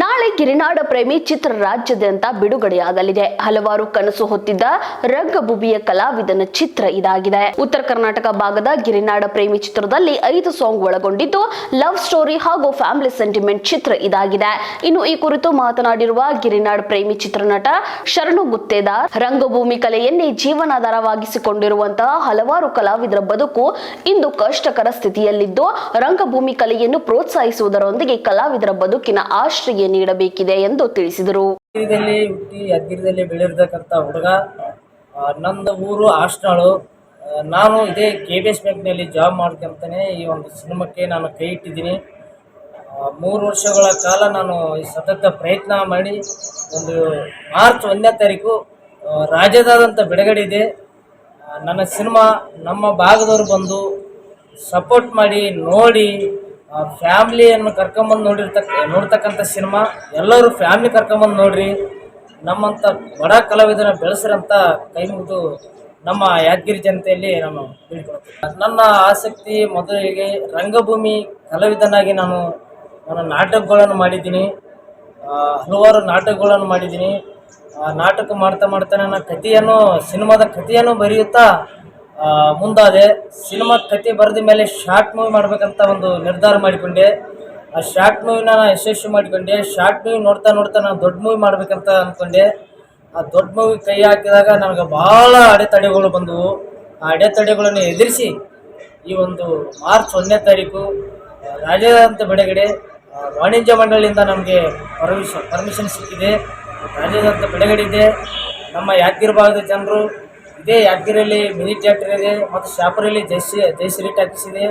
ನಾಳೆ ಗಿರಿನಾಡ ಪ್ರೇಮಿ ಚಿತ್ರ ರಾಜ್ಯದಂತ ಬಿಡುಗಡೆಯಾಗಲಿದೆ. ಹಲವಾರು ಕನಸು ಹೊತ್ತಿದ್ದ ರಂಗಭೂಮಿಯ ಕಲಾವಿದನ ಚಿತ್ರ ಇದಾಗಿದೆ. ಉತ್ತರ ಕರ್ನಾಟಕ ಭಾಗದ ಗಿರಿನಾಡ ಪ್ರೇಮಿ ಚಿತ್ರದಲ್ಲಿ ಐದು ಸಾಂಗ್ ಒಳಗೊಂಡಿದ್ದು, ಲವ್ ಸ್ಟೋರಿ ಹಾಗೂ ಫ್ಯಾಮಿಲಿ ಸೆಂಟಿಮೆಂಟ್ ಚಿತ್ರ ಇದಾಗಿದೆ. ಇನ್ನು ಈ ಕುರಿತು ಮಾತನಾಡಿರುವ ಗಿರಿನಾಡ ಪ್ರೇಮಿ ಚಿತ್ರನಟ ಶರಣು ಗುತ್ತೇದಾರ್, ರಂಗಭೂಮಿ ಕಲೆಯನ್ನೇ ಜೀವನಾಧಾರವಾಗಿಸಿಕೊಂಡಿರುವಂತಹ ಹಲವಾರು ಕಲಾವಿದರ ಬದುಕು ಇಂದು ಕಷ್ಟಕರ ಸ್ಥಿತಿಯಲ್ಲಿದ್ದು, ರಂಗಭೂಮಿ ಕಲೆಯನ್ನು ಪ್ರೋತ್ಸಾಹಿಸುವುದರೊಂದಿಗೆ ಕಲಾವಿದರ ಬದುಕಿನ ಆಶ್ರಯ ನೀಡಬೇಕಿದೆ ಎಂದು ತಿಳಿಸಿದರು. ಯಾದಗಿರಿದಲ್ಲಿ ಹುಟ್ಟಿ ಯಾದಗಿರಿದಲ್ಲಿ ಬೆಳೆದಿರ್ತಕ್ಕಂಥ ಹುಡುಗ ನಮ್ಮದು ಊರು ಹಾಸ್ಟೆಲು. ನಾನು ಇದೇ ಕೆ ಬಿ ಎಸ್ ಬ್ಯಾಂಕ್ನಲ್ಲಿ ಜಾಬ್ ಮಾಡ್ಕೊಂತಾನೆ ಈ ಒಂದು ಸಿನಿಮಾಕ್ಕೆ ನಾನು ಕೈ ಇಟ್ಟಿದ್ದೀನಿ. ಮೂರು ವರ್ಷಗಳ ಕಾಲ ನಾನು ಸತತ ಪ್ರಯತ್ನ ಮಾಡಿ ಒಂದು ಮಾರ್ಚ್ ಒಂದನೇ ತಾರೀಕು ರಾಜ್ಯದಾದಂಥ ಬಿಡುಗಡೆ ಇದೆ. ನನ್ನ ಸಿನಿಮಾ ನಮ್ಮ ಭಾಗದವರು ಬಂದು ಸಪೋರ್ಟ್ ಮಾಡಿ, ನೋಡಿ ಫ್ಯಾಮ್ಲಿಯನ್ನು ಕರ್ಕೊಂಬಂದು ನೋಡಿರ್ತಕ್ಕ ನೋಡ್ತಕ್ಕಂಥ ಸಿನಿಮಾ ಎಲ್ಲರೂ ಫ್ಯಾಮ್ಲಿ ಕರ್ಕೊಂಬಂದು ನೋಡ್ರಿ ನಮ್ಮಂಥ ಬಡ ಕಲಾವಿದನ ಬೆಳೆಸ್ರಂತ ಕೈ ಮುಗಿದು ನಮ್ಮ ಯಾದಗಿರಿ ಜನತೆಯಲ್ಲಿ ನಾನು ತಿಳ್ಕೊಳ್ತೀನಿ ನನ್ನ ಆಸಕ್ತಿ ಮೊದಲಿಗೆ ರಂಗಭೂಮಿ ಕಲಾವಿದನಾಗಿ ನಾನು ನನ್ನ ನಾಟಕಗಳನ್ನು ಮಾಡಿದ್ದೀನಿ. ಆ, ಹಲವಾರು ನಾಟಕಗಳನ್ನು ಮಾಡಿದ್ದೀನಿ. ಆ, ನಾಟಕ ಮಾಡ್ತಾ ಮಾಡ್ತಾ ನನ್ನ ಕಥೆಯನ್ನು ಸಿನಿಮಾದ ಕಥೆಯನ್ನು ಬರೆಯುತ್ತಾ ಆ, ಮುಂದಾದೆ ಸಿನಿಮಾ ಕತೆ ಬರೆದ ಮೇಲೆ ಶಾರ್ಟ್ ಮೂವಿ ಮಾಡಬೇಕಂತ ಒಂದು ನಿರ್ಧಾರ ಮಾಡಿಕೊಂಡೆ. ಆ ಶಾರ್ಟ್ ಮೂವಿನ ನಾನು ಯಶಸ್ವಿ ಮಾಡಿಕೊಂಡೆ. ಶಾರ್ಟ್ ಮೂವಿ ನೋಡ್ತಾ ನೋಡ್ತಾ ನಾನು ದೊಡ್ಡ ಮೂವಿ ಮಾಡಬೇಕಂತ ಅಂದ್ಕೊಂಡೆ ಆ ದೊಡ್ಡ ಮೂವಿ ಕೈ ಹಾಕಿದಾಗ ನನಗೆ ಭಾಳ ಅಡೆತಡೆಗಳು ಬಂದವು. ಆ ಅಡೆತಡೆಗಳನ್ನು ಎದುರಿಸಿ ಈ ಒಂದು ಮಾರ್ಚ್ ಒಂದನೇ ತಾರೀಕು ರಾಜ್ಯಾದ್ಯಂತ ಬಿಡುಗಡೆ ವಾಣಿಜ್ಯ ಮಂಡಳಿಯಿಂದ ನಮಗೆ ಪರ್ಮಿಷನ್ ಪರ್ಮಿಷನ್ ಸಿಕ್ಕಿದೆ. ರಾಜ್ಯಾದ್ಯಂತ ಬಿಡುಗಡೆ ಇದೆ. ನಮ್ಮ ಯಾದಗಿರಿ ಜನರು ಇದೇ ಯಾದಗಿರಿಯಲ್ಲಿ ಮಿನಿ ಥಿಯೇಟರ್ ಇದೆ ಮತ್ತು ಶಾಪುರಲ್ಲಿ ಜೈಸಿ ಜಯಶ್ರೀ ಟ್ಯಾಕ್ಸ್ ಇದೆ.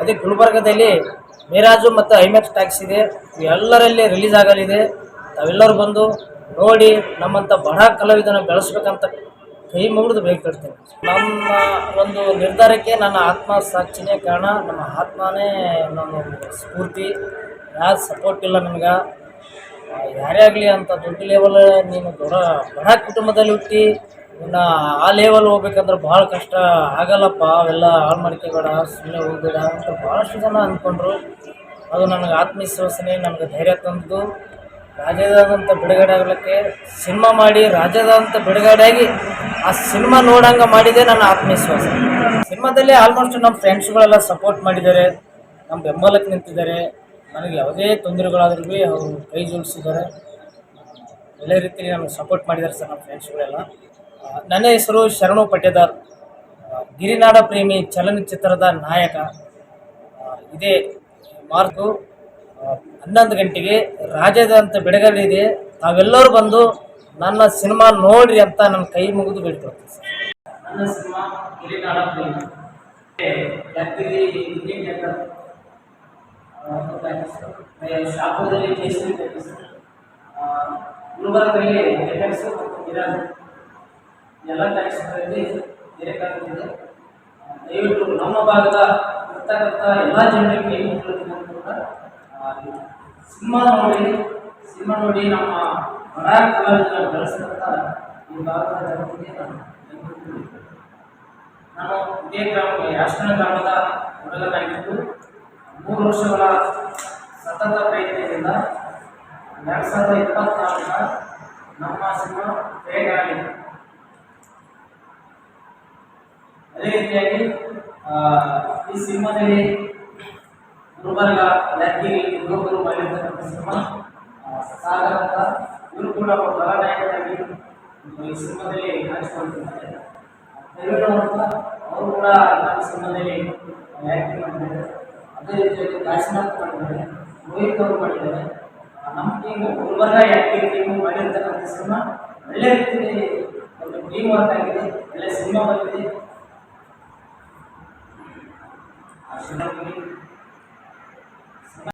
ಅದೇ ಗುಲ್ಬರ್ಗದಲ್ಲಿ ಮೇರಾಜು ಮತ್ತು ಐಮ್ಯಾಕ್ಸ್ ಟ್ಯಾಕ್ಸ್ ಇದೆ. ಇವೆಲ್ಲರಲ್ಲಿ ರಿಲೀಸ್ ಆಗಲಿದೆ. ತಾವೆಲ್ಲರೂ ಬಂದು ನೋಡಿ ನಮ್ಮಂಥ ಬಡ ಕಲಾವಿದನ ಬೆಳೆಸ್ಬೇಕಂತ ಕೈ ಮುಗಿದು ಬೇಕಿರ್ತೇನೆ ನಮ್ಮ ಒಂದು ನಿರ್ಧಾರಕ್ಕೆ ನನ್ನ ಆತ್ಮ ಸಾಕ್ಷಿನೇ ಕಾರಣ. ನಮ್ಮ ಆತ್ಮನೇ ನನ್ನ ಸ್ಫೂರ್ತಿ. ಯಾರು ಸಪೋರ್ಟ್ ಇಲ್ಲ ನನಗೆ ಆ, ಯಾರೇ ಆಗಲಿ ಅಂತ ದೊಡ್ಡ ಲೆವೆಲ್ ನೀನು ದೊಡ್ಡ ಬಡ ಕುಟುಂಬದಲ್ಲಿ ಹುಟ್ಟಿ ಇನ್ನು ಆ ಲೆವೆಲ್ ಹೋಗ್ಬೇಕಂದ್ರೆ ಭಾಳ ಕಷ್ಟ ಆಗಲ್ಲಪ್ಪ. ಅವೆಲ್ಲ ಹಾಳು ಮಾಡ್ಕೋಬೇಡ ಸುಮ್ಮನೆ ಹೋಗ್ಬೇಡ ಅಂತ ಭಾಳಷ್ಟು ಜನ ಅಂದ್ಕೊಂಡ್ರು ಅದು ನನಗೆ ಆತ್ಮವಿಶ್ವಾಸನೆ, ನನಗೆ ಧೈರ್ಯ ತಂದು ರಾಜ್ಯದಾದಂಥ ಬಿಡುಗಡೆ ಆಗಲಿಕ್ಕೆ ಸಿನಿಮಾ ಮಾಡಿ, ರಾಜ್ಯದಾದಂಥ ಬಿಡುಗಡೆಯಾಗಿ ಆ ಸಿನಿಮಾ ನೋಡಂಗೆ ಮಾಡಿದೆ ನನ್ನ ಆತ್ಮವಿಶ್ವಾಸ. ಸಿನಿಮಾದಲ್ಲಿ ಆಲ್ಮೋಸ್ಟ್ ನಮ್ಮ ಫ್ರೆಂಡ್ಸ್ಗಳೆಲ್ಲ ಸಪೋರ್ಟ್ ಮಾಡಿದ್ದಾರೆ. ನಮ್ಮ ಬೆಂಬಲಕ್ಕೆ ನಿಂತಿದ್ದಾರೆ. ನನಗೆ ಯಾವುದೇ ತೊಂದರೆಗಳಾದ್ರೂ ಭೀ ಅವರು ಕೈ ಜೋಡಿಸಿದ್ದಾರೆ. ಒಳ್ಳೆ ರೀತಿಯಲ್ಲಿ ನಮಗೆ ಸಪೋರ್ಟ್ ಮಾಡಿದ್ದಾರೆ ಸರ್ ನಮ್ಮ ಫ್ರೆಂಡ್ಸ್ಗಳೆಲ್ಲ ನನ್ನ ಹೆಸರು ಶರಣು ಪಟ್ಟೇದಾರ್ ಗಿರಿನಾಡ ಪ್ರೇಮಿ ಚಲನಚಿತ್ರದ ನಾಯಕ. ಇದೇ ಮಾರ್ಕು ಹನ್ನೊಂದು ಗಂಟೆಗೆ ರಾಜ್ಯದಂತ ಬಿಡುಗಡೆ ಇದೆ ತಾವೆಲ್ಲರೂ ಬಂದು ನನ್ನ ಸಿನಿಮಾ ನೋಡ್ರಿ ಅಂತ ನನ್ನ ಕೈ ಮುಗಿದು ಬಿಡ್ತೀವಿ ಟ್ಯಾಕ್ಸ್ ಗುಲ್ಬರ್ಗದಲ್ಲಿ ಎಫೆಕ್ಸ್ ಇರೋದು ಎಲ್ಲ ಟ್ಯಾಕ್ಸ್ಗಳಲ್ಲಿ ತೆರೆಕಾಗುತ್ತಿದೆ ದಯವಿಟ್ಟು ನಮ್ಮ ಭಾಗದ ಇರ್ತಕ್ಕಂಥ ಎಲ್ಲ ಜನರಿಗೆ ಕೂಡ ಸಿನಿಮಾ ನೋಡಿ ಸಿನಿಮಾ ನೋಡಿ ನಮ್ಮ ಬಡ ಕಲಾವಿದರ ಬೆಳೆಸಿದಂಥ ಈ ಭಾಗದ ಜನತೆಗೆ ನಾನು ಇದೇ ಗ್ರಾಮ ಯಾಷ್ಟನ ಗ್ರಾಮದ ಮೊದಲನಾಗಿದ್ದು, ಮೂರು ವರ್ಷಗಳ ಸತತ ಪ್ರಯತ್ನದಿಂದ ಎರಡು ಸಾವಿರದ ಇಪ್ಪತ್ನಾಲ್ಕರ ನಮ್ಮ ಸಿನಿಮಾ ಬೇಗವಾಗಿದೆ ಅದೇ ರೀತಿಯಾಗಿ ಈ ಸಿನಿಮಾದಲ್ಲಿ ಗುಲ್ಬರ್ಗ ಯಾದಗಿರಿ ಯುವಕರು ಮಾಡಿರ್ತಕ್ಕಂಥ ಸಿನಿಮಾ. ಸಾಗರ ಅಂತ ಇವರು ಕೂಡ ಒಬ್ಬ ಕಲಾನಾಯಕರಾಗಿ ಈ ಸಿನಿಮಾದಲ್ಲಿ ಕಾಣಿಸಿಕೊಳ್ತಿದ್ದಾರೆ ಅವರು ಕೂಡ ನಮ್ಮ ಸಿನಿಮಾದಲ್ಲಿ ಆ್ಯಕ್ಟಿಂಗ್ ಮಾಡಿದ್ದಾರೆ ಅದೇ ರೀತಿಯಾಗಿ ಕಾಶಿನಾಥ್ ಮಾಡಿದ್ದಾರೆ, ರೋಹಿತ್ ಅವರು ಮಾಡಿದ್ದಾರೆ. ನಮ್ಮ ಟೀಮು ಗುಲ್ಬರ್ಗ ಯಾದಗಿರಿ ಟೀಮು ಮಾಡಿರ್ತಕ್ಕಂಥ ಸಿನಿಮಾ ಒಳ್ಳೆ ರೀತಿಯಲ್ಲಿ ಒಂದು ಟೀಮ್ ವರ್ಕ್ ಆಗಿದೆ, ಒಳ್ಳೆ ಸಿನಿಮಾ ಬಂದಿದೆ. 是的